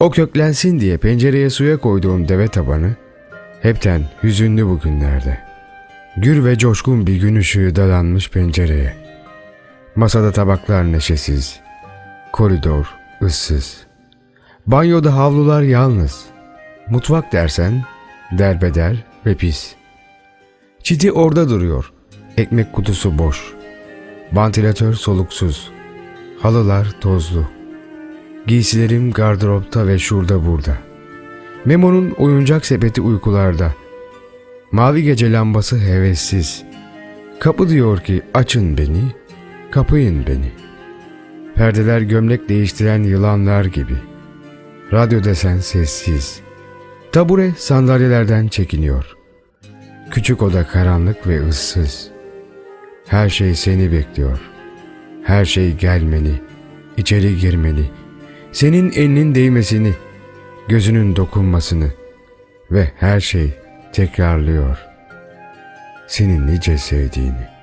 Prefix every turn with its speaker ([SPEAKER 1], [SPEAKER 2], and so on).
[SPEAKER 1] O köklensin diye pencereye suya koyduğum deve tabanı hepten hüzünlü bugünlerde. Gür ve coşkun bir gün ışığı dadanmış pencereye. Masada tabaklar neşesiz. Koridor ıssız. Banyoda havlular yalnız. Mutfak dersen derbeder ve pis. Çiti orada duruyor. Ekmek kutusu boş. Vantilatör soluksuz. Halılar tozlu. Giysilerim gardıropta ve şurada burada. Memo'nun oyuncak sepeti uykularda. Mavi gece lambası hevessiz. Kapı diyor ki açın beni, kapayın beni. Perdeler gömlek değiştiren yılanlar gibi. Radyo desen sessiz. Tabure sandalyelerden çekiniyor. Küçük oda karanlık ve ıssız. Her şey seni bekliyor. Her şey gelmeni, içeri girmeni, senin elinin değmesini, gözünün dokunmasını ve her şey tekrarlıyor. Seni nice sevdiğini.